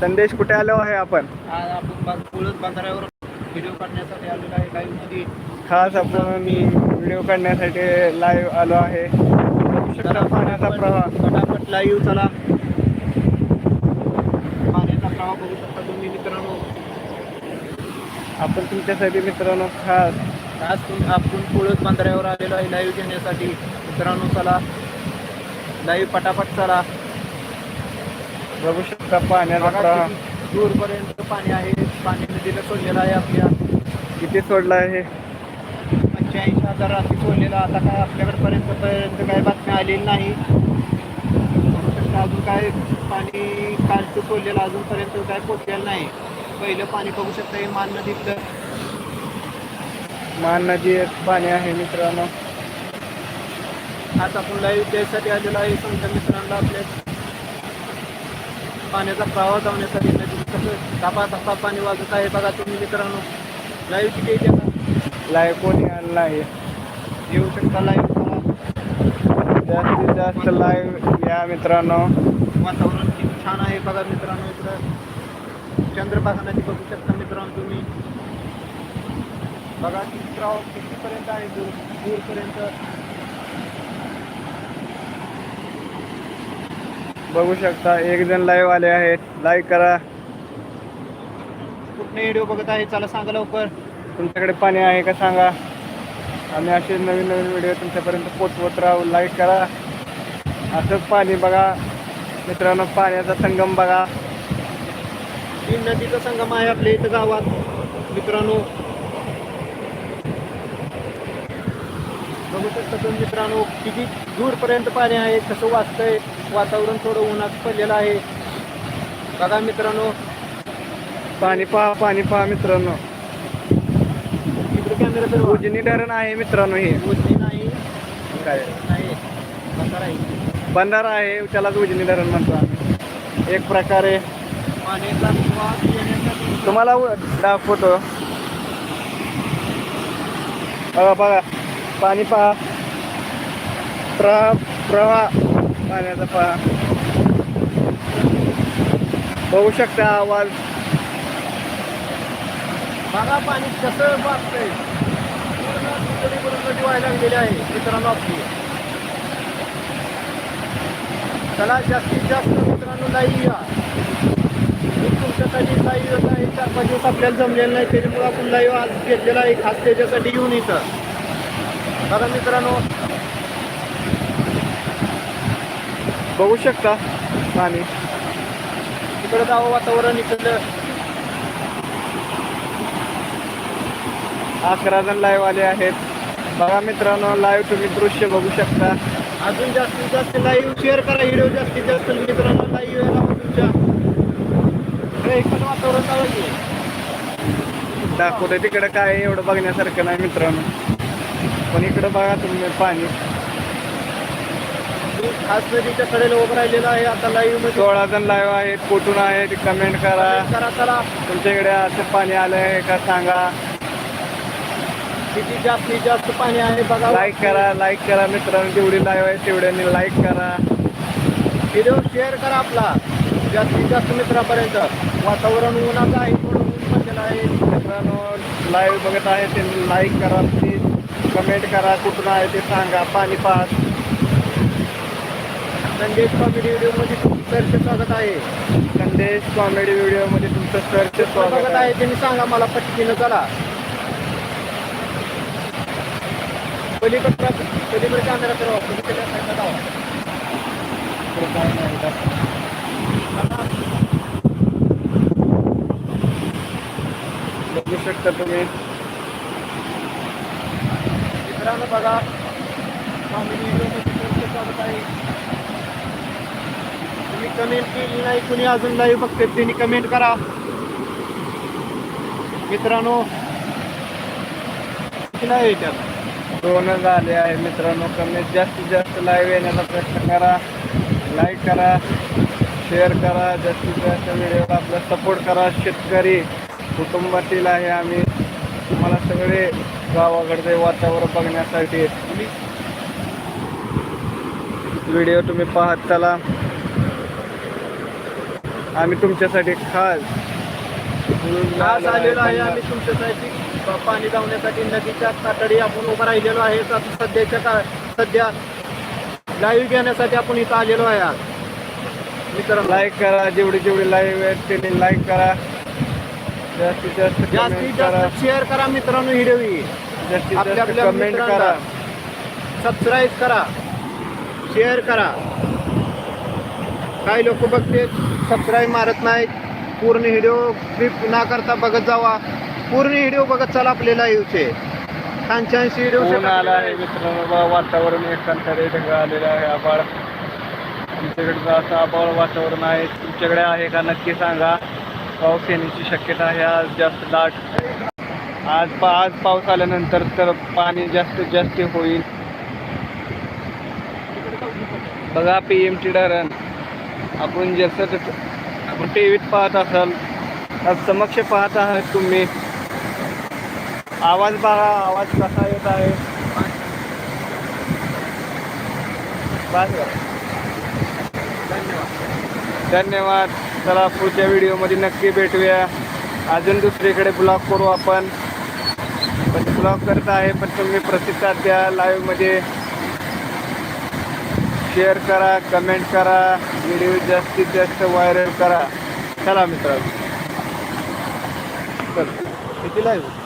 संदेश कुठे आलो आहे आपण? आज आपण व्हिडिओ काढण्यासाठी आलेलो आहे. खास आपण व्हिडिओ काढण्यासाठी लाईव्ह आलो आहे. बघू शकता पाण्याचा प्रवाह. पटापट लाईव्ह चला. पाण्याचा प्रवाह बघू शकता तुम्ही मित्रांनो. आपण तुमच्यासाठी मित्रांनो खास. तुम- आपण पुळत बांधाऱ्यावर आलेलो आहे. लाईव्ह घेण्यासाठी. मित्रांनो चला. लाईव्ह पटापट चला. बघू शकता पाण्याचा दूरपर्यंत पाणी आहे. पाणी नदीला सोडलेलं आहे आपल्या. किती सोडला आहे? पंच्याऐंशी हजार रात्री सोडलेलं. आता काय आपल्याकडे पर्यंत पर्यंत काय बातम्या आलेली नाही. अजून काय पाणी कालचं सोडलेलं अजूनपर्यंत काय पोचलेलं नाही. पहिलं पाणी बघू शकता हे मान नदीतलं. मान नदीत पाणी आहे मित्रांनो. आज आपण लाईव्ह त्यासाठी आलेलो आहे. समजा मित्रांना आपल्या पाण्याचा प्रवाह धावण्यासाठी नदी कसं धापा धापा पाणी वाजत आहे. बघा तुम्ही मित्रांनो लाईव्ह किती येते लाईव्ह कोणी आलं नाही येऊ शकता लाईव्ह जास्तीत जास्त लाईव्ह या मित्रांनो. वातावरण किती छान आहे बघा मित्रांनो इकडं. चंद्रभागा नदी बघू शकता मित्रांनो तुम्ही. बघा किती प्रवाह कितीपर्यंत आहे? दूर दूरपर्यंत. बघू शकता. एक जण लाईव्ह आले आहेत. लाईक करा. कुठले व्हिडिओ बघत आहे? चला सांगा लवकर. तुमच्याकडे पाणी आहे का सांगा. आम्ही असे नवीन नवीन व्हिडिओ तुमच्यापर्यंत पोचवत राहू. लाईक करा. असंच पाणी बघा. मित्रांनो पाण्याचा संगम बघा. तीन नदीचा संगम आहे आपल्या इथं गावात. मित्रांनो. बघू शकता तुम्ही मित्रांनो किती दूरपर्यंत पाणी आहे कसं वाचतंय. वातावरण थोडं उन्हात पडलेलं आहे. बघा मित्रांनो. पाणी पहा पाणी पहा मित्रांनो. इकडे कॅमेरा तर उजनी धरण आहे मित्रांनो हे. उजनी नाही. काय? नाही. बंधारा आहे. बंधारा आहे त्यालाच उजनी धरण म्हणतो आम्ही. एक प्रकारे. तुम्हाला दाखवतो. बघा बघा. पाणी पहा. प्रवाह प्रवाह. पाण्याचा पहा बघू शकता आवाज. बघा पाणी कसं वाचतंय पूर्ण व्हायला लागलेली आहे मित्रांनो आपली. चला जास्तीत जास्त मित्रांनो लाईव्ह या. तुमच्या तुमच्यासाठी लाईव्ह येत आहे. चार पाच दिवस आपल्याला जमलेलं नाही त्याच्यामुळे आपण लाईव्ह आज घेतलेला आहे खास त्याच्यासाठी येऊन इथं. बघा मित्रांनो बघू शकता पाणी इकडं जावं वातावरण इकडलं अकरा जण लाईव्ह आले आहेत. बघा मित्रांनो लाईव्ह तुम्ही दृश्य बघू शकता. अजून जास्तीत जास्त लाईव्ह शेअर करा व्हिडिओ जास्तीत जास्त मित्रांनो लाईव्ह यायला तुमच्या. इकडे इकडं वातावरण चालू आहे. दाखवतो तिकडं काय एवढं बघण्यासारखं नाही मित्रांनो. पण इकडं बघा तुम्ही पाणी. मी खास नदीच्या कडेला उभं राहिलेलं आहे आता लाईव्हमध्ये सोळा जण लाईव्ह आहेत. कुठून आहेत? कमेंट करा. करा चला. तुमच्याकडे असं पाणी आलं आहे का सांगा. किती जास्तीत जास्त पाणी आहे बघा. लाईक करा लाईक करा मित्रांनो. जेवढी लाईव्ह आहे तेवढ्याने लाईक करा. व्हिडिओ शेअर करा आपला. जास्तीत जास्त मित्रापर्यंत. वातावरण उन्हाचं आहे थोडं ऊन पडलेलं आहे. मित्रांनो लाईव्ह बघत आहे त्यांनी लाईक करा प्लीज कमेंट करा कुठून आहे ते सांगा. पाणी पाहत संदेश कॉमेडी व्हिडिओमध्ये तुमचं सरचे स्वागत आहे. संदेश कॉमेडी व्हिडिओमध्ये तुमचं सरचे स्वागत आहे. आहे. त्यांनी सांगा मला पटकीनं चला. पलीकडचा पलीकडे कॅमेरा फिरवा पलीकडच्या साईडला जावा. इकडे काय नाही का? बघू शकता तुम्ही. मित्रांनो बघा. कॉमेडी व्हिडिओमध्ये तुमचं स्वागत आहे. तुम्ही कमेंट केली नाही कुणी अजून लाईव्ह बघते त्यांनी कमेंट करा. मित्रांनो किती दोनच आले आहे मित्रांनो कमीत जास्तीत जास्त लाईव्ह येण्याचा प्रयत्न करा. लाईक करा शेअर करा जास्तीत जास्त व्हिडिओला आपला सपोर्ट करा शेतकरी कुटुंबातील आहे आम्ही. तुम्हाला सगळे गावाकडचे वातावरण बघण्यासाठी. व्हिडिओ तुम्ही पाहत चला. आम्ही तुमच्यासाठी खास आज आलेलो आहे आम्ही तुमच्यासाठी. पाणी धावण्यासाठी नदीच्या कातडी आपण उभं राहिलेलो आहे. सध्याच्या का सध्या लाईव्ह घेण्यासाठी आपण इथं आलेलो आहे आज. मित्रांनो. लाईक करा जेवढी जेवढी लाईव्ह आहेत त्यांनी लाईक करा. जास्तीत जास्त जास्तीत करा. जास्त शेअर करा मित्रांनो व्हिडिओ जास्तीत आपल्या- जास्त आपल्या कमेंट मित्रांना करा. सबस्क्राईब करा. शेअर करा. काही लोक बघते सबस्क्राईब मारत नाहीत. पूर्ण व्हिडिओ क्लिप ना करता बघत जावा. पूर्ण व्हिडिओ बघत चला आपले लाईव्हचे छान छान व्हिडिओ आला आहे मित्रांनो वातावरण एकांतरे ढग आलेलं आहे. आबाळ आमच्याकडचं असं आबाळ वातावरण आहे. तुमच्याकडे आहे का नक्की सांगा. पाऊस येण्याची शक्यता आहे. आज जास्त दाट आज पा आज पाऊस आल्यानंतर तर पाणी जास्तीत जास्त होईल. बघा पी एम टी धरण आपण जसं तसं आपण टी व्हीत पाहत असाल समक्ष पाहत आहात तुम्ही. आवाज बघा आवाज कसा येत आहे? धन्यवाद धन्यवाद. चला पुढच्या व्हिडिओमध्ये नक्की भेटूया. अजून दुसरीकडे ब्लॉग करू आपण. पण ब्लॉग करत आहे पण तुम्ही प्रतिसाद द्या लाईव्हमध्ये शेअर करा कमेंट करा व्हिडिओ जास्तीत जास्त व्हायरल करा. चला मित्रांनो. किती लाईव्ह